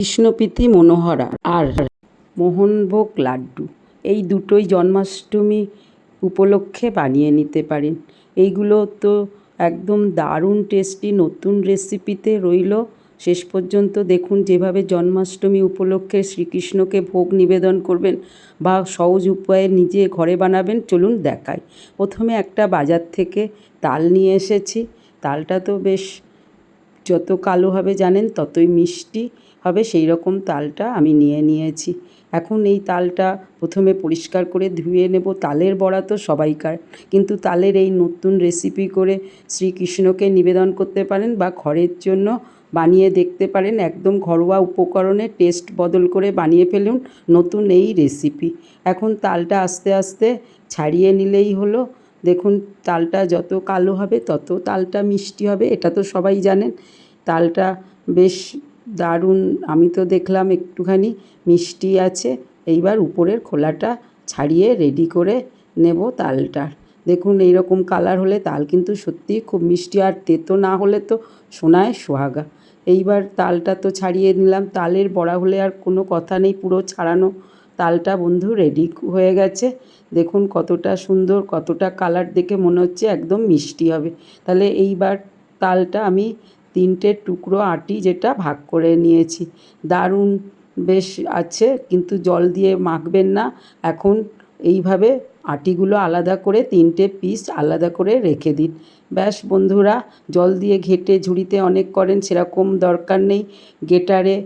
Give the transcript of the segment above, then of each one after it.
কৃষ্ণপ্রীতি মনোহরা আর মোহনভোগ লাড্ডু। এই দুটোই জন্মাষ্টমী উপলক্ষে বানিয়ে নিতে পারেন। এইগুলো তো একদম দারুণ টেস্টি নতুন রেসিপিতে রইল। শেষ পর্যন্ত দেখুন যেভাবে জন্মাষ্টমী উপলক্ষে শ্রীকৃষ্ণকে ভোগ নিবেদন করবেন বা সহজ উপায়ে নিজে ঘরে বানাবেন, চলুন দেখাই। প্রথমে একটা বাজার থেকে তাল নিয়ে এসেছি। তালটা তো বেশ যত কালো হবে জানেন, ততই মিষ্টি। হবে সেই রকম তালটা আমি নিয়ে নিয়েছি। এখন এই তালটা প্রথমে পরিষ্কার করে ধুয়ে নেব। তালের বড়া তো সবাইকার। কিন্তু তালের এই নতুন রেসিপি করে শ্রীকৃষ্ণকে নিবেদন করতে পারেন বা ঘরের জন্য বানিয়ে দেখতে পারেন, একদম ঘরোয়া উপকরণে টেস্ট বদল করে বানিয়ে ফেলুন নতুন এই রেসিপি এখন তালটা আস্তে আস্তে ছাড়িয়ে নিলেই হলো। দেখুন, তালটা যত কালো হবে তত তালটা মিষ্টি হবে, এটা তো সবাই জানেন। তালটা বেশ দারুণ, আমি তো দেখলাম একটুখানি মিষ্টি আছে। এইবার উপরের খোলাটা ছাড়িয়ে রেডি করে নেব তালটার দেখুন, এইরকম কালার হলে তাল কিন্তু সত্যিই খুব মিষ্টি, আর তেতো না হলে তো সোনায় সোহাগা। এইবার তালটা তো ছাড়িয়ে নিলাম। তালের বড়া হলে আর কোনো কথা নেই, পুরো ছাড়ানো তালটা বন্ধু রেডি হয়ে গেছে। দেখুন কতটা সুন্দর, কতটা কালার দেখে মনে হচ্ছে একদম মিষ্টি হবে। তাহলে এইবার তালটা আমি তিনটে টুকরো আটি যেটা ভাগ করে নিয়েছি। দারুণ বেশ আছে, কিন্তু জল দিয়ে মাখবেন না। এখন এইভাবে আটিগুলো আলাদা করে তিনটে পিস আলাদা করে রেখে দিন। ব্যাস বন্ধুরা, জল দিয়ে ঘেটে ঝুড়িতে অনেক করেন, সেরকম দরকার নেই। গেটারে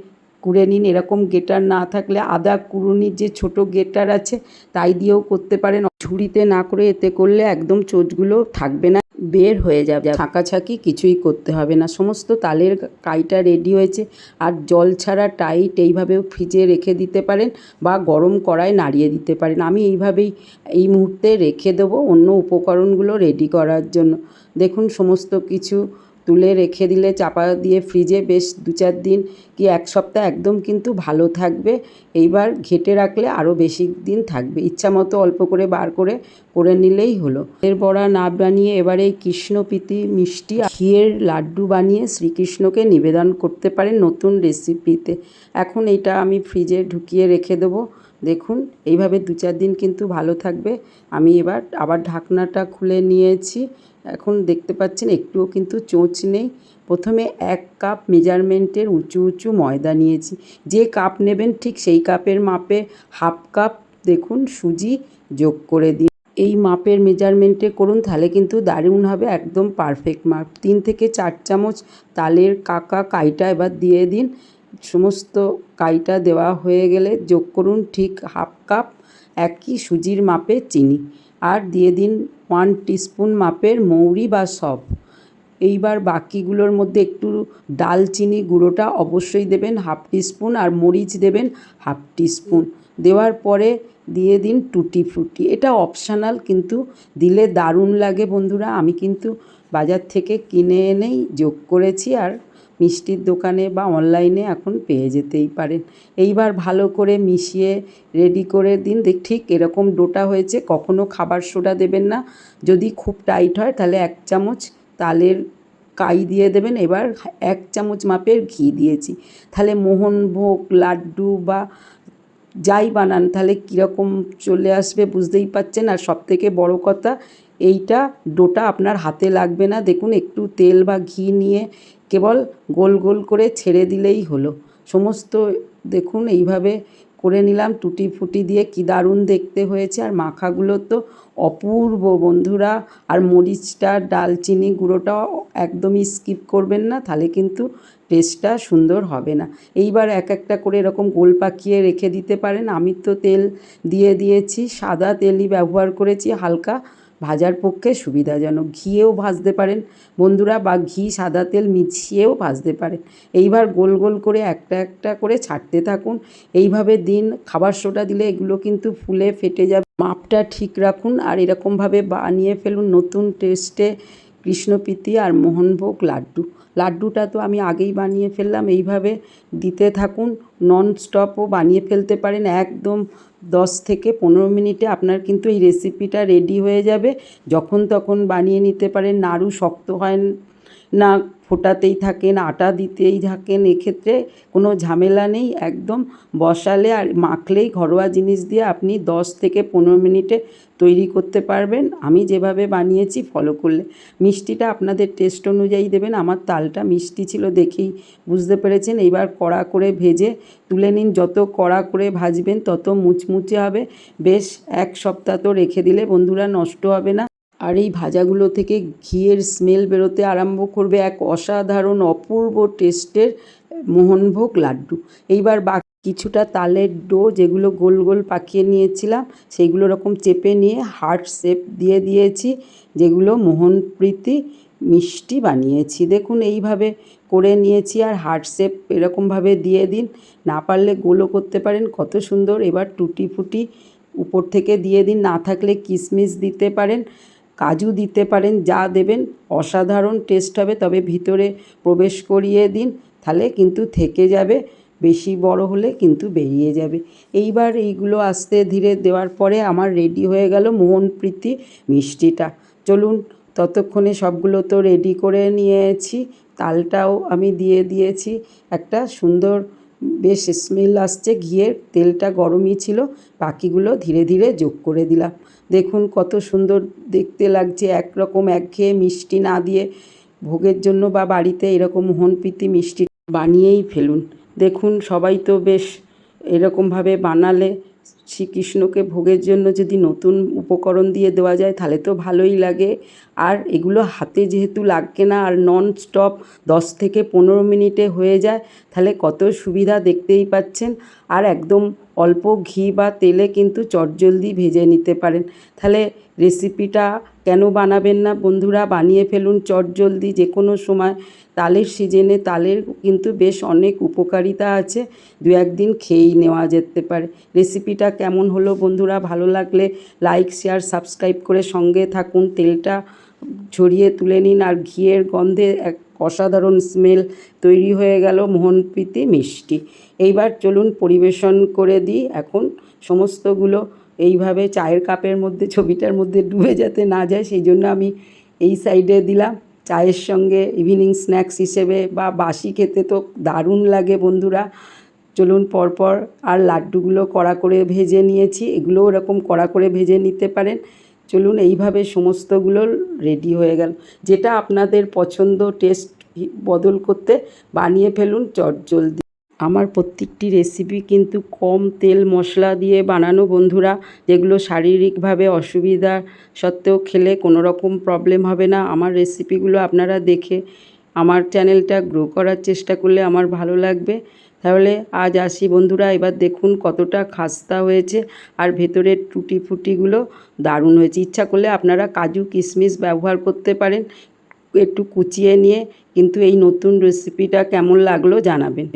কুড়ে নিন, এরকম গেটার না থাকলে আদা কুড়ুনির যে ছোটো গেটার আছে, তাই দিয়েও করতে পারেন। ঝুড়িতে না করে এতে করলে একদম চোচগুলো থাকবে না। বের হয়ে যাবে। ছাঁকাছাঁকি কিছুই করতে হবে না। সমস্ত তালের কাইটা রেডি হয়েছে। আর জল ছাড়া টাইট এইভাবেও ফ্রিজে রেখে দিতে পারেন বা গরম কড়ায় নাড়িয়ে দিতে পারেন। আমি এইভাবেই এই মুহূর্তে রেখে দেবো অন্য উপকরণগুলো রেডি করার জন্য। দেখুন, সমস্ত কিছু তুলে রেখে দিলে, চাপা দিয়ে ফ্রিজে বেশ দু চার দিন কি এক সপ্তাহ একদম কিন্তু ভালো থাকবে। এইবার ঘেটে রাখলে আরও বেশি দিন থাকবে। ইচ্ছা মতো অল্প করে বার করে করে নিলেই হলো। এর বড়া না বানিয়ে এবারে কৃষ্ণপ্রীতি মিষ্টি ঘিয়ের লাড্ডু বানিয়ে শ্রীকৃষ্ণকে নিবেদন করতে পারেন নতুন রেসিপিতে এখন এটা আমি ফ্রিজে ঢুকিয়ে রেখে দেবো। দেখুন, এইভাবে দু চার দিন কিন্তু ভালো থাকবে। আমি এবার আবার ঢাকনাটা খুলে নিয়েছি। এখন দেখতে পাচ্ছেন, একটুও কিন্তু চোঁচ নেই। প্রথমে এক কাপ মেজারমেন্টের উঁচু উঁচু ময়দা নিয়েছি। যে কাপ নেবেন ঠিক সেই কাপের মাপে হাফ কাপ, দেখুন, সুজি যোগ করে দিন। এই মাপের মেজারমেন্টে করুন, তাহলে কিন্তু দারুণ হবে, একদম পারফেক্ট মাপ। তিন থেকে চার চামচ তালের কাকা কাইটা এবার দিয়ে দিন। সমস্ত কাইটা দেওয়া হয়ে গেলে যোগ করুন ঠিক হাফ কাপ একই সুজির মাপে চিনি আর দিয়ে দিন ওয়ান টিস্পুন মাপের মৌরি বা সব। এইবার বাকিগুলোর মধ্যে একটু ডালচিনি গুঁড়োটা অবশ্যই দেবেন হাফ টিস্পুন আর মরিচ দেবেন হাফ টিস্পুন। দেওয়ার পরে দিয়ে দিন টুটি ফ্রুটি। এটা অপশানাল কিন্তু দিলে দারুণ লাগে বন্ধুরা। আমি কিন্তু বাজার থেকে কিনে এনেই যোগ করেছি আর মিষ্টির দোকানে বা অনলাইনে এখন পেয়ে যেতেই পারেন। এইবার ভালো করে মিশিয়ে রেডি করে দিন। দেখ, ঠিক এরকম ডোটা হয়েছে, কখনো খাবার সোডা দেবেন না। যদি খুব টাইট হয়, তাহলে এক চামচ তালের কাই দিয়ে দেবেন। এবার এক চামচ মাপের ঘি দিয়েছি। তাহলে মোহনভোগ লাড্ডু বা যাই বানান, তাহলে কীরকম চলে আসবে বুঝতেই পারছেন আর সবথেকে বড় কথা, এইটা ডোটা আপনার হাতে লাগবে না। দেখুন, একটু তেল বা ঘি নিয়ে কেবল গোল গোল করে ছেড়ে দিলেই হলো। সমস্ত, দেখুন, এইভাবে করে নিলাম। টুটি ফুটি দিয়ে কী দারুণ দেখতে হয়েছে। আর মাখাগুলো তো অপূর্ব বন্ধুরা। আর মরিচটা, ডালচিনি গুঁড়োটা একদমই স্কিপ করবেন না, তাহলে কিন্তু টেস্টটা সুন্দর হবে না। এইবার এক একটা করে এরকম গোল পাকিয়ে রেখে দিতে পারেন। আমি তো তেল দিয়ে দিয়েছি, সাদা তেলই ব্যবহার করেছি, হালকা ভাজার পক্ষে সুবিধাজনক। ঘিয়েও ভাজতে পারেন। বন্ধুরা, বা ঘি, সাদা তেল মিশিয়েও ভাজতে পারেন। এইবার গোল গোল করে একটা একটা করে ছাড়তে থাকুন। এইভাবে দিন, খাবার সোটা দিলে এগুলো কিন্তু ফুলে ফেটে যাবে। মাপটা ঠিক রাখুন আর এরকমভাবে বানিয়ে ফেলুন নতুন টেস্টে কৃষ্ণপ্রীতি আর মোহনভোগ লাড্ডু। লাড্ডুটা তো আমি আগেই বানিয়ে ফেললাম। এইভাবে দিতে থাকুন। নন স্টপও বানিয়ে ফেলতে পারেন। একদম দশ থেকে পনেরো মিনিটে আপনার কিন্তু এই রেসিপিটা রেডি হয়ে যাবে। যখন তখন বানিয়ে নিতে পারেন। নাড়ু শক্ত হয় না, ফোটাতেই থাকেন, আটা দিতেই থাকেন। এক্ষেত্রে কোনো ঝামেলা নেই, একদম বসালে আর মাখলেই ঘরোয়া জিনিস দিয়ে আপনি দশ থেকে পনেরো মিনিটে তৈরি করতে পারবেন। আমি যেভাবে বানিয়েছি ফলো করলে। মিষ্টিটা আপনাদের টেস্ট অনুযায়ী দেবেন। আমার তালটা মিষ্টি ছিল দেখেই বুঝতে পেরেছেন। এইবার কড়া করে ভেজে তুলে নিন। যত কড়া করে ভাজবেন, তত মুচমুচে হবে। বেশ এক সপ্তাহ তো রেখে দিলে বন্ধুরা নষ্ট হবে না। আর এই ভাজাগুলো থেকে ঘিয়ের স্মেল বেরোতে আরম্ভ করবে এক অসাধারণ, অপূর্ব টেস্টের মোহনভোগ লাড্ডু। এইবার কিছুটা তালের ডো যেগুলো গোল গোল পাকিয়ে নিয়েছিলাম সেইগুলো এরকম চেপে নিয়ে হার্ট শেপ দিয়ে দিয়েছি, যেগুলো মোহনপ্রীতি মিষ্টি বানিয়েছি। দেখুন, এইভাবে করে নিয়েছি আর হার্ট শেপ এরকমভাবে দিয়ে দিন। না পারলে গোলও করতে পারেন, কত সুন্দর। এবার টুটি ফুটি উপর থেকে দিয়ে দিন, না থাকলে কিশমিশ দিতে পারেন, কাজু দিতে পারেন, যা দেবেন। অসাধারণ টেস্ট হবে, তবে ভিতরে প্রবেশ করিয়ে দিন, তাহলে কিন্তু থেকে যাবে। বেশি বড় হলে কিন্তু বেরিয়ে যাবে। এইবার এইগুলো আস্তে ধীরে দেওয়ার পরে আমার রেডি হয়ে গেল মোহনপ্রীতি মিষ্টিটা। চলুন ততক্ষণে সবগুলো তো রেডি করে নিয়েছি। তালটাও আমি দিয়ে দিয়েছি। একটা সুন্দর বেশ স্মেল আসছে। ঘিয়ের তেলটা গরমই ছিল। বাকিগুলো ধীরে ধীরে যোগ করে দিলাম। দেখুন কত সুন্দর দেখতে লাগছে। একরকম একঘেয়ে মিষ্টি না দিয়ে ভোগের জন্য বা বাড়িতে এরকম মোহনপ্রীতি মিষ্টি বানিয়েই ফেলুন। দেখুন, সবাই তো বেশ এরকমভাবে বানালে শ্রীকৃষ্ণকে ভোগের জন্য যদি নতুন উপকরণ দিয়ে দেওয়া যায়, তাহলে তো ভালোই লাগে। আর এগুলো হাতে যেহেতু লাগবে না আর নন স্টপ দশ থেকে পনেরো মিনিটে হয়ে যায়, তাহলে কত সুবিধা দেখতেই পাচ্ছেন। আর একদম অল্প ঘি বা তেলে কিন্তু চটজলদি ভেজে নিতে পারেন। তাহলে রেসিপিটা কেন বানাবেন না বন্ধুরা? বানিয়ে ফেলুন চটজলদি যে কোনো সময়। তালের সিজনে তালের কিন্তু বেশ অনেক উপকারিতা আছে। দু একদিন খেয়েই নেওয়া যেতে পারে। রেসিপিটা কেমন হলো বন্ধুরা? ভালো লাগলে লাইক, শেয়ার, সাবস্ক্রাইব করে সঙ্গে থাকুন। তেলটা ছড়িয়ে তুলে নিন আর ঘিয়ের গন্ধে এক অসাধারণ স্মেল তৈরি হয়ে গেল মোহনপ্রীতি মিষ্টি। এইবার চলুন পরিবেশন করে দিই। এখন সমস্তগুলো এইভাবে চায়ের কাপের মধ্যে, ছবিটার মধ্যে ডুবে যাতে না যায়, সেই জন্য আমি এই সাইডে দিলাম। চায়ের সঙ্গে ইভিনিং স্ন্যাক্স হিসেবে বা বাসি খেতে তো দারুণ লাগে বন্ধুরা। চলুন পরপর আর লাড্ডুগুলো কড়া করে ভেজে নিয়েছি এগুলো ওরকম কড়া করে ভেজে নিতে পারেন। চলুন এইভাবে সমস্তগুলো রেডি হয়ে গেল। যেটা আপনাদের পছন্দ টেস্ট বদল করতে বানিয়ে ফেলুন চটজলদি আমার প্রত্যেকটি রেসিপি কিন্তু কম তেল মশলা দিয়ে বানানো বন্ধুরা, যেগুলো শারীরিকভাবে অসুবিধা সত্ত্বেও খেলে কোনো রকম প্রবলেম হবে না। আমার রেসিপিগুলো আপনারা দেখে আমার চ্যানেলটা গ্রো করার চেষ্টা করলে আমার ভালো লাগবে। তাহলে আজ আসি বন্ধুরা, এবার দেখুন কতটা খাস্তা হয়েছে আর ভেতরের টুটি ফুটিগুলো দারুণ হয়েছে। ইচ্ছা করলে আপনারা কাজু কিশমিশ ব্যবহার করতে পারেন। একটু কুচিয়ে নিয়ে কিন্তু এই নতুন রেসিপিটা কেমন লাগল জানাবেন।